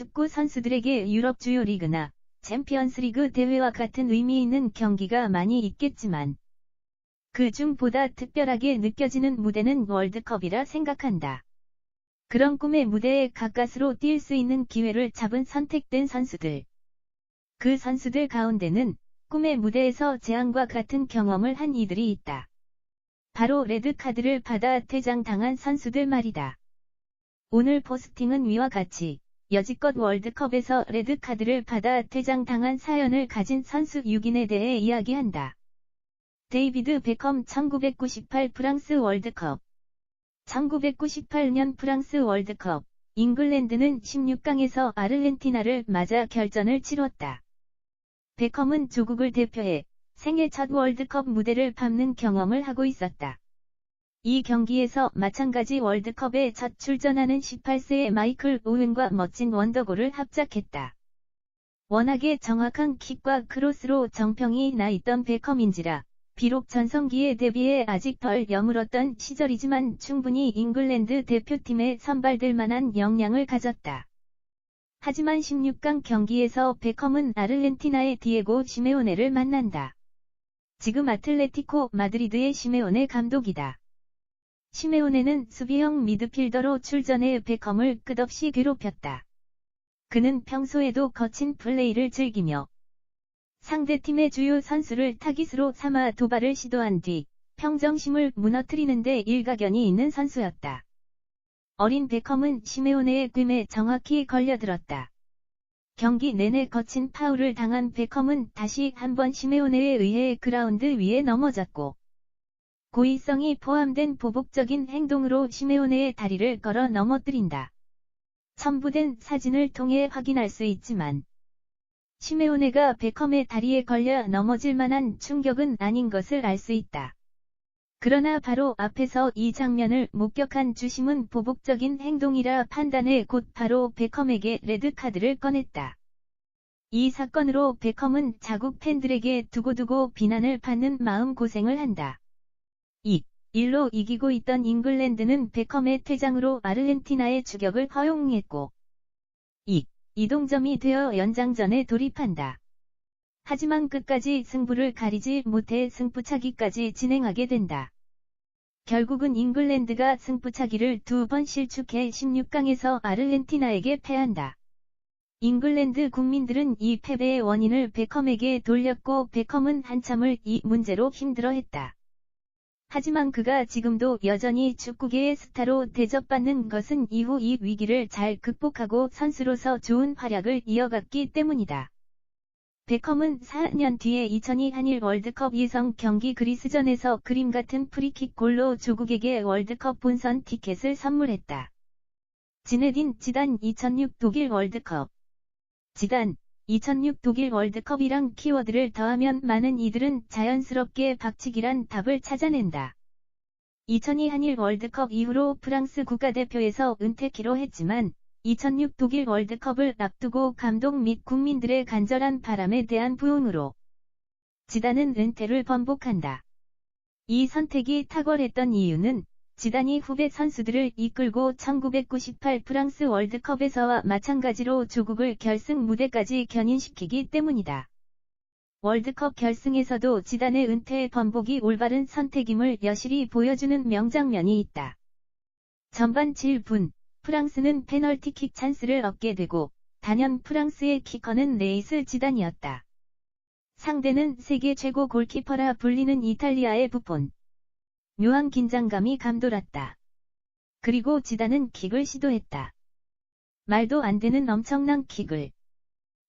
축구 선수들에게 유럽 주요 리그나 챔피언스리그 대회와 같은 의미 있는 경기가 많이 있겠지만 그중 보다 특별하게 느껴지는 무대는 월드컵이라 생각한다. 그런 꿈의 무대에 가까스로 뛸 수 있는 기회를 잡은 선택된 선수들. 그 선수들 가운데는 꿈의 무대에서 재앙과 같은 경험을 한 이들이 있다. 바로 레드카드를 받아 퇴장당한 선수들 말이다. 오늘 포스팅은 위와 같이 여지껏 월드컵에서 레드카드를 받아 퇴장당한 사연을 가진 선수 6인에 대해 이야기한다. 데이비드 베컴 1998 프랑스 월드컵 1998년 프랑스 월드컵 잉글랜드는 16강에서 아르헨티나를 맞아 결전을 치렀다. 베컴은 조국을 대표해 생애 첫 월드컵 무대를 밟는 경험을 하고 있었다. 이 경기에서 마찬가지 월드컵에 첫 출전하는 18세의 마이클 오웬과 멋진 원더골을 합작했다. 워낙에 정확한 킥과 크로스로 정평이 나 있던 베컴인지라 비록 전성기에 대비해 아직 덜 여물었던 시절이지만 충분히 잉글랜드 대표팀에 선발될 만한 역량을 가졌다. 하지만 16강 경기에서 베컴은 아르헨티나의 디에고 시메오네를 만난다. 지금 아틀레티코 마드리드의 시메오네 감독이다. 시메오네는 수비형 미드필더로 출전해 베컴을 끝없이 괴롭혔다. 그는 평소에도 거친 플레이를 즐기며 상대팀의 주요 선수를 타깃으로 삼아 도발을 시도한 뒤 평정심을 무너뜨리는 데 일가견이 있는 선수였다. 어린 베컴은 시메오네의 굼에 정확히 걸려들었다. 경기 내내 거친 파울을 당한 베컴은 다시 한번 시메오네에 의해 그라운드 위에 넘어졌고 고의성이 포함된 보복적인 행동으로 시메오네의 다리를 걸어 넘어뜨린다. 첨부된 사진을 통해 확인할 수 있지만 시메오네가 베컴의 다리에 걸려 넘어질 만한 충격은 아닌 것을 알 수 있다. 그러나 바로 앞에서 이 장면을 목격한 주심은 보복적인 행동이라 판단해 곧 바로 베컴에게 레드카드를 꺼냈다. 이 사건으로 베컴은 자국 팬들에게 두고두고 비난을 받는 마음 고생을 한다. 2. 일로 이기고 있던 잉글랜드는 베컴의 퇴장으로 아르헨티나의 추격을 허용했고 2. 이동점이 되어 연장전에 돌입한다. 하지만 끝까지 승부를 가리지 못해 승부차기까지 진행하게 된다. 결국은 잉글랜드가 승부차기를 두 번 실축해 16강에서 아르헨티나에게 패한다. 잉글랜드 국민들은 이 패배의 원인을 베컴에게 돌렸고 베컴은 한참을 이 문제로 힘들어했다. 하지만 그가 지금도 여전히 축구계의 스타로 대접받는 것은 이후 이 위기를 잘 극복하고 선수로서 좋은 활약을 이어갔기 때문이다. 베컴은 4년 뒤에 2002 한일 월드컵 예성 경기 그리스전에서 그림 같은 프리킥 골로 조국에게 월드컵 본선 티켓을 선물했다. 지네딘 지단 2006 독일 월드컵 지단 2006 독일 월드컵이랑 키워드를 더하면 많은 이들은 자연스럽게 박치기란 답을 찾아낸다. 2002 한일 월드컵 이후로 프랑스 국가대표에서 은퇴키로 했지만 2006 독일 월드컵을 앞두고 감독 및 국민들의 간절한 바람에 대한 부응으로 지단은 은퇴를 번복한다. 이 선택이 탁월했던 이유는 지단이 후배 선수들을 이끌고 1998 프랑스 월드컵에서와 마찬가지로 조국을 결승 무대까지 견인시키기 때문이다. 월드컵 결승에서도 지단의 은퇴의 번복이 올바른 선택임을 여실히 보여주는 명장면이 있다. 전반 7분 프랑스는 페널티킥 찬스를 얻게 되고 단연 프랑스의 키커는 레이스 지단이었다. 상대는 세계 최고 골키퍼라 불리는 이탈리아의 부폰. 묘한 긴장감이 감돌았다. 그리고 지단은 킥을 시도했다. 말도 안 되는 엄청난 킥을.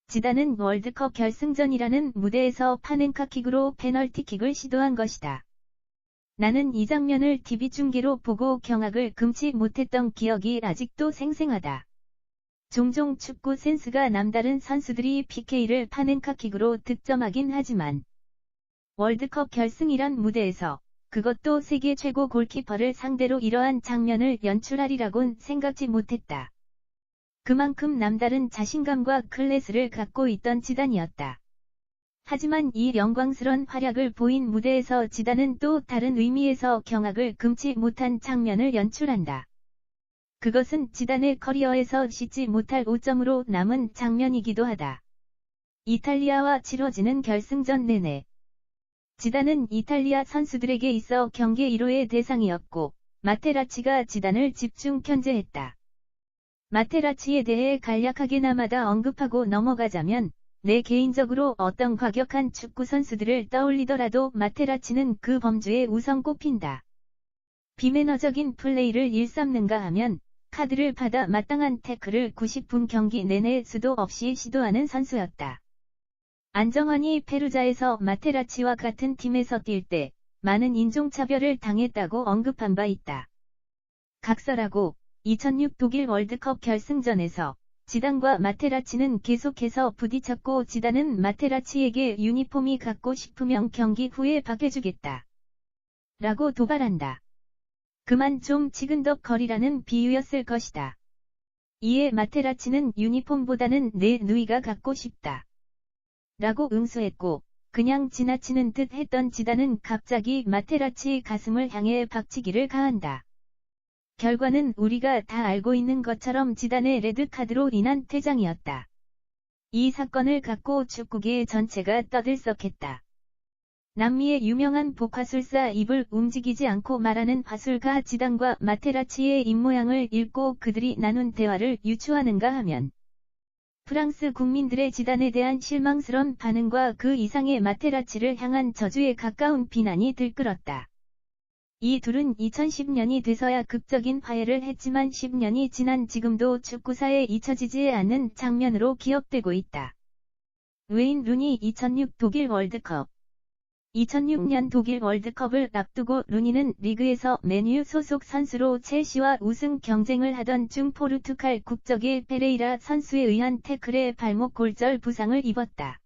지단은 월드컵 결승전이라는 무대에서 파넨카 킥으로 페널티킥을 시도한 것이다. 나는 이 장면을 TV 중계로 보고 경악을 금치 못했던 기억이 아직도 생생하다. 종종 축구 센스가 남다른 선수들이 PK를 파넨카 킥으로 득점하긴 하지만 월드컵 결승이란 무대에서 그것도 세계 최고 골키퍼를 상대로 이러한 장면을 연출하리라곤 생각지 못했다. 그만큼 남다른 자신감과 클래스를 갖고 있던 지단이었다. 하지만 이 영광스런 활약을 보인 무대에서 지단은 또 다른 의미에서 경악을 금치 못한 장면을 연출한다. 그것은 지단의 커리어에서 씻지 못할 5점으로 남은 장면이기도 하다. 이탈리아와 치러지는 결승전 내내 지단은 이탈리아 선수들에게 있어 경기 1호의 대상이었고 마테라치가 지단을 집중 견제했다. 마테라치에 대해 간략하게나마다 언급하고 넘어가자면 내 개인적으로 어떤 과격한 축구 선수들을 떠올리더라도 마테라치는 그 범주에 우선 꼽힌다. 비매너적인 플레이를 일삼는가 하면 카드를 받아 마땅한 태클을 90분 경기 내내 수도 없이 시도하는 선수였다. 안정환이 페루자에서 마테라치와 같은 팀에서 뛸 때 많은 인종차별을 당했다고 언급한 바 있다. 각설하고 2006 독일 월드컵 결승전에서 지단과 마테라치는 계속해서 부딪혔고 지단은 마테라치에게 유니폼이 갖고 싶으면 경기 후에 바꿔주겠다. 라고 도발한다. 그만 좀 치근덕거리라는 비유였을 것이다. 이에 마테라치는 유니폼보다는 내 누이가 갖고 싶다. 라고 응수했고 그냥 지나치는 듯 했던 지단은 갑자기 마테라치 가슴을 향해 박치기를 가한다. 결과는 우리가 다 알고 있는 것처럼 지단의 레드카드로 인한 퇴장이었다. 이 사건을 갖고 축구계 전체가 떠들썩했다. 남미의 유명한 복화술사 입을 움직이지 않고 말하는 화술가 지단과 마테라치의 입모양을 읽고 그들이 나눈 대화를 유추하는가 하면 프랑스 국민들의 지단에 대한 실망스런 반응과 그 이상의 마테라치를 향한 저주에 가까운 비난이 들끓었다. 이 둘은 2010년이 돼서야 극적인 화해를 했지만 10년이 지난 지금도 축구사에 잊혀지지 않는 장면으로 기억되고 있다. 웨인 루니 2006 독일 월드컵 2006년 독일 월드컵을 앞두고 루니는 리그에서 메뉴 소속 선수로 첼시와 우승 경쟁을 하던 중 포르투갈 국적의 페레이라 선수에 의한 태클에 발목 골절 부상을 입었다.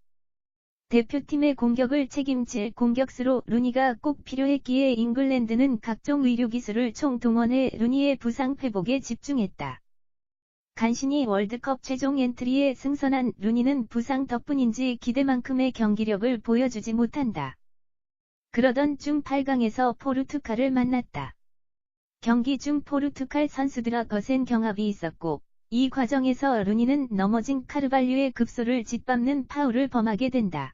대표팀의 공격을 책임질 공격수로 루니가 꼭 필요했기에 잉글랜드는 각종 의료기술을 총동원해 루니의 부상 회복에 집중했다. 간신히 월드컵 최종 엔트리에 승선한 루니는 부상 덕분인지 기대만큼의 경기력을 보여주지 못한다. 그러던 중 8강에서 포르투갈을 만났다. 경기 중 포르투갈 선수들과 거센 경합이 있었고 이 과정에서 루니는 넘어진 카르발류의 급소를 짓밟는 파울을 범하게 된다.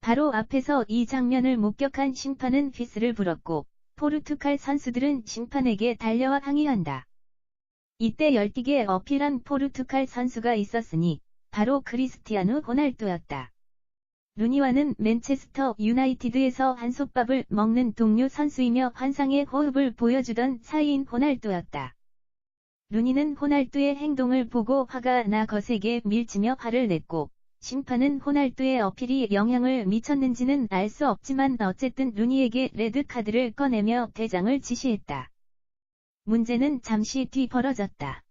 바로 앞에서 이 장면을 목격한 심판은 휘스를 불었고 포르투갈 선수들은 심판에게 달려와 항의한다. 이때 열띠게 어필한 포르투갈 선수가 있었으니 바로 크리스티아누 호날두였다. 루니와는 맨체스터 유나이티드에서 한솥밥을 먹는 동료 선수이며 환상의 호흡을 보여주던 사이인 호날두였다. 루니는 호날두의 행동을 보고 화가 나 거세게 밀치며 화를 냈고 심판은 호날두의 어필이 영향을 미쳤는지는 알 수 없지만 어쨌든 루니에게 레드카드를 꺼내며 대장을 지시했다. 문제는 잠시 뒤 벌어졌다.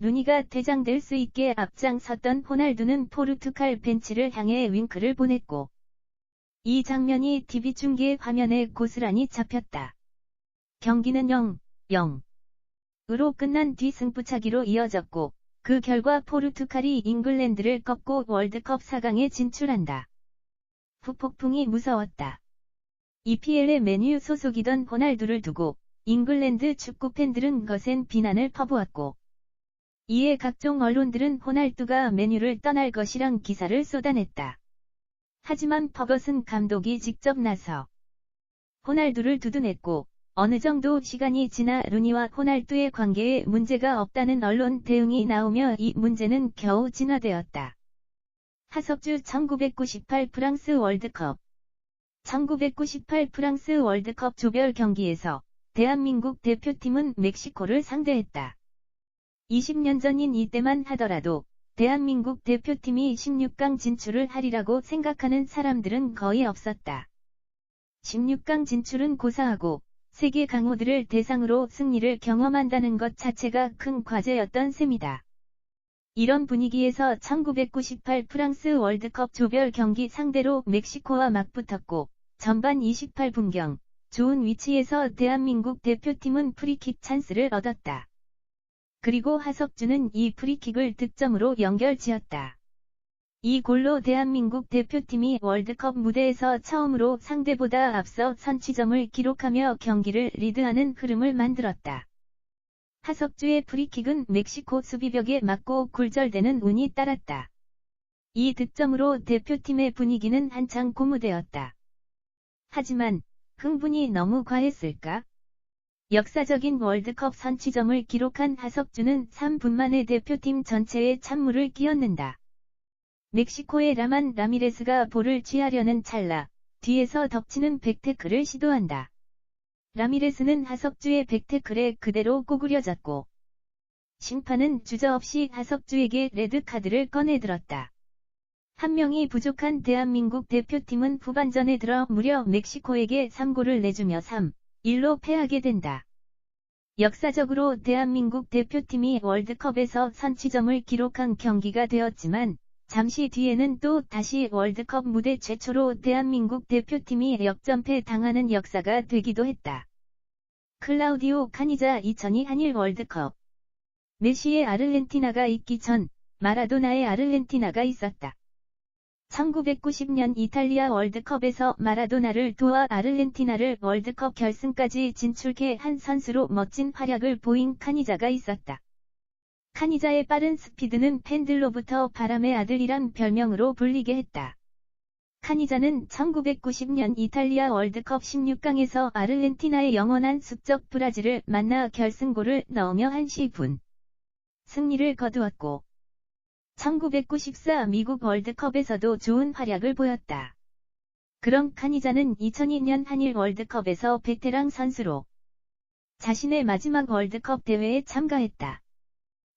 루니가 대장될 수 있게 앞장섰던 호날두는 포르투갈 벤치를 향해 윙크를 보냈고 이 장면이 TV 중계 화면에 고스란히 잡혔다. 경기는 0, 0 으로 끝난 뒤 승부차기로 이어졌고 그 결과 포르투갈이 잉글랜드를 꺾고 월드컵 4강에 진출한다. 후폭풍이 무서웠다. EPL의 메뉴 소속이던 호날두를 두고 잉글랜드 축구 팬들은 거센 비난을 퍼부었고 이에 각종 언론들은 호날두가 메뉴를 떠날 것이란 기사를 쏟아냈다. 하지만 퍼거슨 감독이 직접 나서 호날두를 두둔했고 어느 정도 시간이 지나 루니와 호날두의 관계에 문제가 없다는 언론 대응이 나오며 이 문제는 겨우 진화되었다. 하석주 1998 프랑스 월드컵 1998 프랑스 월드컵 조별 경기에서 대한민국 대표팀은 멕시코를 상대했다. 20년 전인 이때만 하더라도 대한민국 대표팀이 16강 진출을 하리라고 생각하는 사람들은 거의 없었다. 16강 진출은 고사하고 세계 강호들을 대상으로 승리를 경험한다는 것 자체가 큰 과제였던 셈이다. 이런 분위기에서 1998 프랑스 월드컵 조별 경기 상대로 멕시코와 맞붙었고 전반 28분경 좋은 위치에서 대한민국 대표팀은 프리킥 찬스를 얻었다. 그리고 하석주는 이 프리킥을 득점으로 연결 지었다. 이 골로 대한민국 대표팀이 월드컵 무대에서 처음으로 상대보다 앞서 선취점을 기록하며 경기를 리드하는 흐름을 만들었다. 하석주의 프리킥은 멕시코 수비벽에 맞고 굴절되는 운이 따랐다. 이 득점으로 대표팀의 분위기는 한창 고무되었다. 하지만 흥분이 너무 과했을까? 역사적인 월드컵 선취점을 기록한 하석주는 3분 만에 대표팀 전체에 찬물을 끼얹는다. 멕시코의 라만 라미레스가 볼을 취하려는 찰나 뒤에서 덮치는 백테크를 시도한다. 라미레스는 하석주의 백테클에 그대로 꼬구려졌고 심판은 주저없이 하석주에게 레드카드를 꺼내들었다. 한 명이 부족한 대한민국 대표팀은 후반전에 들어 무려 멕시코에게 3골을 내주며 3-1로 패하게 된다. 역사적으로 대한민국 대표팀이 월드컵에서 선취점을 기록한 경기가 되었지만 잠시 뒤에는 또 다시 월드컵 무대 최초로 대한민국 대표팀이 역전패 당하는 역사가 되기도 했다. 클라우디오 카니자 2002 한일 월드컵 메시의 아르헨티나가 있기 전 마라도나의 아르헨티나가 있었다. 1990년 이탈리아 월드컵에서 마라도나를 도와 아르헨티나를 월드컵 결승까지 진출케 한 선수로 멋진 활약을 보인 카니자가 있었다. 카니자의 빠른 스피드는 팬들로부터 바람의 아들이란 별명으로 불리게 했다. 카니자는 1990년 이탈리아 월드컵 16강에서 아르헨티나의 영원한 숙적 브라질을 만나 결승골을 넣으며 한시 분 승리를 거두었고 1994 미국 월드컵에서도 좋은 활약을 보였다. 그런 카니자는 2002년 한일 월드컵에서 베테랑 선수로 자신의 마지막 월드컵 대회에 참가했다.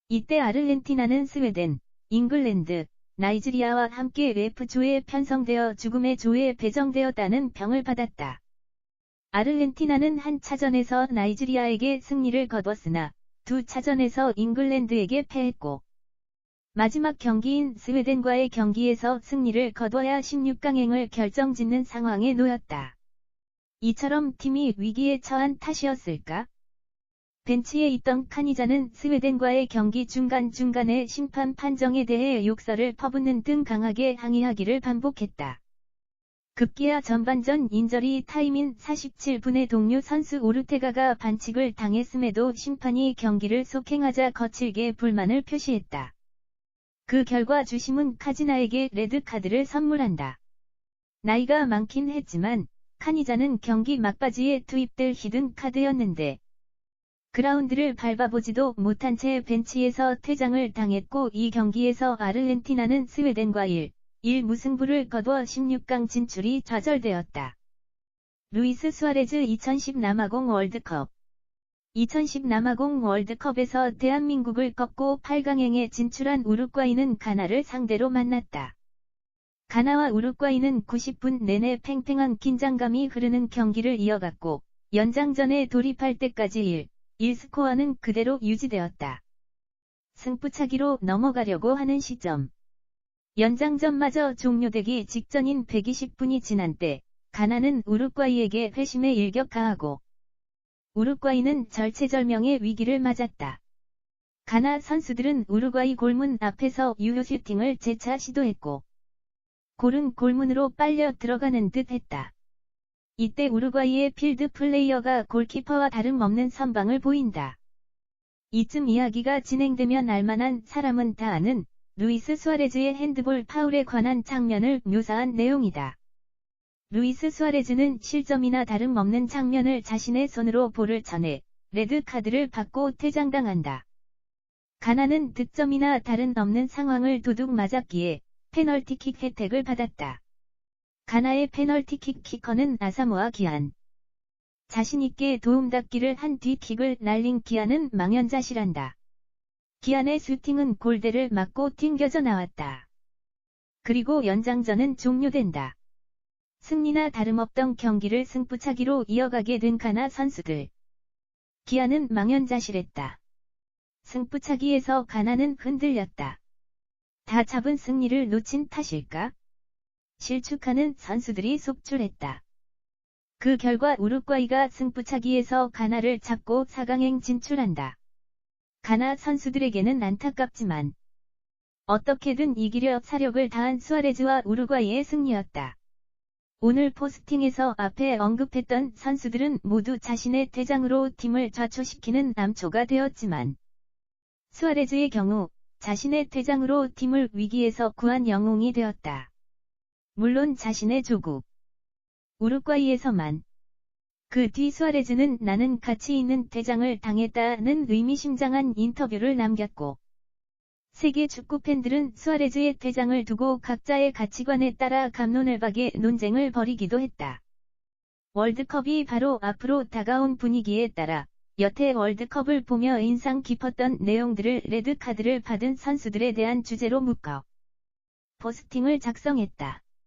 이때 아르헨티나는 스웨덴, 잉글랜드, 나이지리아와 함께 F조에 편성되어 죽음의 조에 배정되었다는 병을 받았다. 아르헨티나는 한 차전에서 나이지리아에게 승리를 거뒀으나 두 차전에서 잉글랜드에게 패했고 마지막 경기인 스웨덴과의 경기에서 승리를 거둬야 16강행을 결정짓는 상황에 놓였다. 이처럼 팀이 위기에 처한 탓이었을까? 벤치에 있던 카니자는 스웨덴과의 경기 중간중간에 심판 판정에 대해 욕설을 퍼붓는 등 강하게 항의하기를 반복했다. 급기야 전반전 인저리 타임인 47분의 동료 선수 오르테가가 반칙을 당했음에도 심판이 경기를 속행하자 거칠게 불만을 표시했다. 그 결과 주심은 카지나에게 레드카드를 선물한다. 나이가 많긴 했지만 카니자는 경기 막바지에 투입될 히든 카드였는데 그라운드를 밟아보지도 못한 채 벤치에서 퇴장을 당했고 이 경기에서 아르헨티나는 스웨덴과 1, 1 무승부를 거두어 16강 진출이 좌절되었다. 루이스 수아레즈 2010 남아공 월드컵 2010 남아공 월드컵에서 대한민국을 꺾고 8강행에 진출한 우루과이는 가나를 상대로 만났다. 가나와 우루과이는 90분 내내 팽팽한 긴장감이 흐르는 경기를 이어갔고 연장전에 돌입할 때까지 1, 1스코어는 그대로 유지되었다. 승부차기로 넘어가려고 하는 시점. 연장전마저 종료되기 직전인 120분이 지난 때, 가나는 우루과이에게 회심의 일격 가하고, 우루과이는 절체절명의 위기를 맞았다. 가나 선수들은 우루과이 골문 앞에서 유효 슈팅을 재차 시도했고, 골은 골문으로 빨려 들어가는 듯 했다. 이때 우루과이의 필드 플레이어가 골키퍼와 다름없는 선방을 보인다. 이쯤 이야기가 진행되면 알만한 사람은 다 아는 루이스 수아레즈의 핸드볼 파울에 관한 장면을 묘사한 내용이다. 루이스 수아레즈는 실점이나 다름없는 장면을 자신의 손으로 볼을 전해 레드 카드를 받고 퇴장당한다. 가나는 득점이나 다른 없는 상황을 도둑 맞았기에 페널티킥 혜택을 받았다. 가나의 페널티킥 키커는 아사모아 기안. 자신있게 도움닫기를 한 뒤 킥을 날린 기안은 망연자실한다. 기안의 슈팅은 골대를 맞고 튕겨져 나왔다. 그리고 연장전은 종료된다. 승리나 다름없던 경기를 승부차기로 이어가게 된 가나 선수들. 기아는 망연자실했다. 승부차기에서 가나는 흔들렸다. 다 잡은 승리를 놓친 탓일까? 실축하는 선수들이 속출했다. 그 결과 우루과이가 승부차기에서 가나를 잡고 4강행 진출한다. 가나 선수들에게는 안타깝지만 어떻게든 이기려 사력을 다한 수아레즈와 우루과이의 승리였다. 오늘 포스팅에서 앞에 언급했던 선수들은 모두 자신의 퇴장으로 팀을 좌초시키는 암초가 되었지만 수아레즈의 경우 자신의 퇴장으로 팀을 위기에서 구한 영웅이 되었다. 물론 자신의 조국 우루과이에서만 그 뒤 수아레즈는 나는 가치 있는 퇴장을 당했다는 의미심장한 인터뷰를 남겼고 세계 축구 팬들은 수아레즈의 퇴장을 두고 각자의 가치관에 따라 감론을박의 논쟁을 벌이기도 했다. 월드컵이 바로 앞으로 다가온 분위기에 따라 여태 월드컵을 보며 인상 깊었던 내용들을 레드카드를 받은 선수들에 대한 주제로 묶어 포스팅을 작성했다.